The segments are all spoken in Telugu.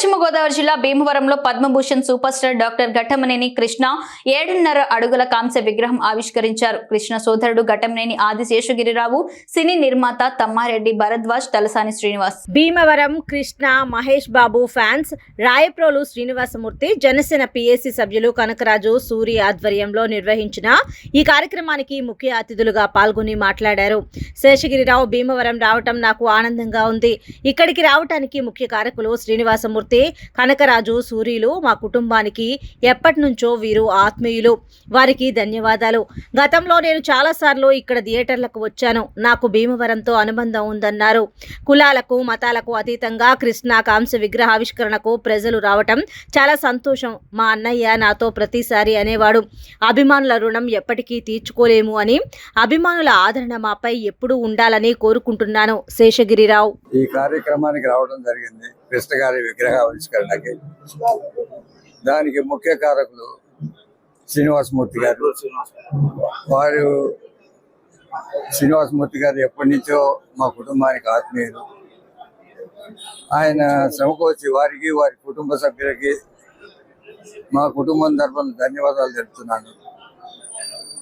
పశ్చిమ గోదావరి జిల్లా భీమవరంలో Padma Bhushan super star doctor Ghattamaneni Krishna ఏడున్నర అడుగుల కాంస్య విగ్రహం ఆవిష్కరించారు. కృష్ణ సోదరుడు ఘట్టమనేని ఆదిశేషగిరిరావు సినీ నిర్మాత తమ్మారెడ్డి భరద్వాజ్ తలసాని శ్రీనివాస్. భీమవరం కృష్ణ మహేష్ బాబు ఫ్యాన్స్ రాయప్రోలు శ్రీనివాసమూర్తి జనసేన పిఎస్సి సభ్యులు కనకరాజు సూరి ఆధ్వర్యంలో నిర్వహించిన ఈ కార్యక్రమానికి ముఖ్య అతిథులుగా పాల్గొని మాట్లాడారు. శేషగిరిరావు భీమవరం రావటం నాకు ఆనందంగా ఉంది. ఇక్కడికి రావటానికి ముఖ్య కారకులు శ్రీనివాసమూర్తి కనకరాజు సూరీలు మా కుటుంబానికి ఎప్పటి నుంచో వీరు ఆత్మీయులు. వారికి ధన్యవాదాలు. గతంలో నేను చాలాసార్లు ఇక్కడ థియేటర్లకు వచ్చాను. నాకు భీమవరంతో అనుబంధం ఉందన్నారు. కులాలకు మతాలకు అతీతంగా కృష్ణ కాంస విగ్రహావిష్కరణకు ప్రజలు రావటం చాలా సంతోషం. మా అన్నయ్య నాతో ప్రతిసారి అనేవాడు అభిమానుల రుణం ఎప్పటికీ తీర్చుకోలేము అని. అభిమానుల ఆదరణ మాపై ఎప్పుడూ ఉండాలని కోరుకుంటున్నాను శేషగిరిరావు. ఈ కార్యక్రమానికి రావడం జరిగింది. కృష్ణ గారి విగ్రహ ఆవిష్కరణకి. దానికి ముఖ్య కారకులు శ్రీనివాసమూర్తి గారు. వారు శ్రీనివాసమూర్తి గారు ఎప్పటి నుంచో మా కుటుంబానికి ఆత్మీయులు. ఆయన శ్రమకు వచ్చి వారికి వారి కుటుంబ సభ్యులకి మా కుటుంబం తరఫున ధన్యవాదాలు తెలుపుతున్నాను.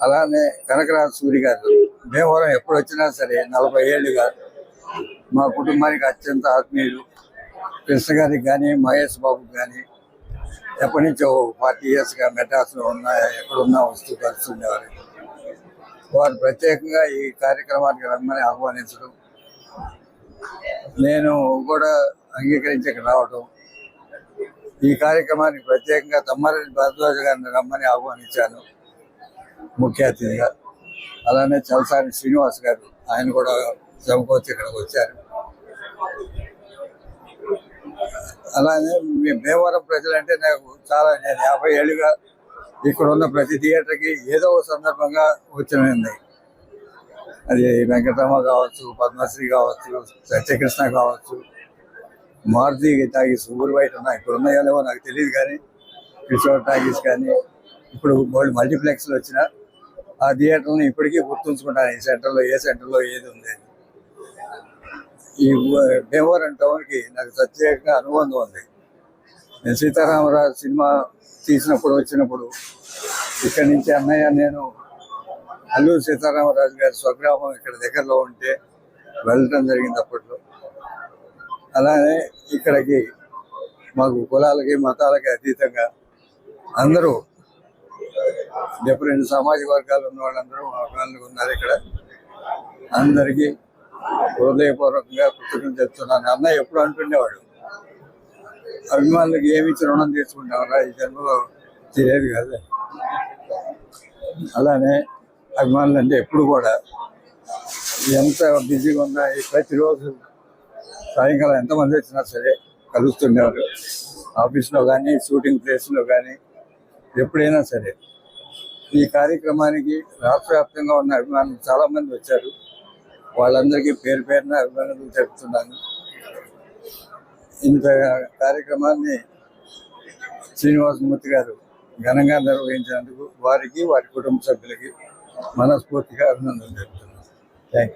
అలానే కనకరాజ సూరి గారు భీమవరం ఎప్పుడు వచ్చినా సరే నలభై ఏళ్ళుగా మా కుటుంబానికి అత్యంత ఆత్మీయులు. కృష్ణ గారికి కానీ మహేష్ బాబుకి కానీ ఎప్పటి నుంచో ఫార్టీ ఇయర్స్గా మెడ్రాస్లో ఉన్న ఎక్కడున్నా వస్తూ కలుస్తుండేవారు వారు ప్రత్యేకంగా ఈ కార్యక్రమానికి రమ్మని ఆహ్వానించడం నేను కూడా అంగీకరించక రావడం ఈ కార్యక్రమానికి ప్రత్యేకంగా తమ్మారెడ్డి భరద్వాజ గారిని రమ్మని ఆహ్వానించాను. ముఖ్య అతిథిగా. అలానే చలసాని శ్రీనివాస్ గారు ఆయన కూడా సమకూర్చి ఇక్కడికి వచ్చారు. అలానే మీ భీమవరం ప్రజలంటే నాకు చాలా నేను యాభై ఏళ్ళుగా ఇక్కడ ఉన్న ప్రతి థియేటర్కి ఏదో ఒక సందర్భంగా వచ్చినది. అది వెంకటరమ కావచ్చు పద్మశ్రీ కావచ్చు సత్యకృష్ణ కావచ్చు మారుతి టాగీస్ ఊరు బయట ఉన్నాయి. ఇక్కడ ఉన్నాయో లేవో నాకు తెలియదు కానీ కిషోర్ టాగీస్ కానీ ఇప్పుడు గోల్డ్ మల్టీప్లెక్స్లు వచ్చిన ఆ థియేటర్ని ఇప్పటికీ గుర్తుంచుకుంటాను. ఈ సెంటర్లో ఏ సెంటర్లో ఏది ఉంది? ఈ భీమవరం టౌన్కి నాకు ప్రత్యేకంగా అనుబంధం ఉంది. నేను సీతారామరాజు సినిమా తీసినప్పుడు వచ్చినప్పుడు ఇక్కడి నుంచి అన్నయ్య నేను అల్లూరు సీతారామరాజు గారి స్వగ్రామం ఇక్కడ దగ్గరలో ఉంటే వెళ్ళటం జరిగింది అప్పట్లో. అలానే ఇక్కడికి మాకు కులాలకి మతాలకి అతీతంగా అందరూ డిఫరెంట్ సామాజిక వర్గాలు ఉన్న వాళ్ళందరూ ఉన్నారు ఇక్కడ. అందరికీ హృదయపూర్వకంగా కృతజ్ఞతలు చెప్తున్నాను అన్నయ్య ఎప్పుడు అంటుండేవాడు అభిమానులకు ఏమి ఇచ్చి రుణం తీసుకుంటామరా ఈ జన్మలో తెలియదు కదా. అలానే అభిమానులు అంటే ఎప్పుడు కూడా ఎంత బిజీగా ఉన్నా ప్రతిరోజు సాయంకాలం ఎంతమంది వచ్చినా సరే కలుస్తుండేవారు. ఆఫీస్లో కానీ షూటింగ్ ప్లేస్లో కానీ ఎప్పుడైనా సరే. ఈ కార్యక్రమానికి రాష్ట్ర వ్యాప్తంగా ఉన్న అభిమానులు చాలా మంది వచ్చారు. వాళ్ళందరికీ పేరు పేరున అభిమానులు చెప్తున్నాను. ఇంత కార్యక్రమాన్ని శ్రీనివాసమూర్తి గారు ఘనంగా నిర్వహించినందుకు వారికి వారి కుటుంబ సభ్యులకి మనస్ఫూర్తిగా అభినందనలు చెప్తున్నాను. థ్యాంక్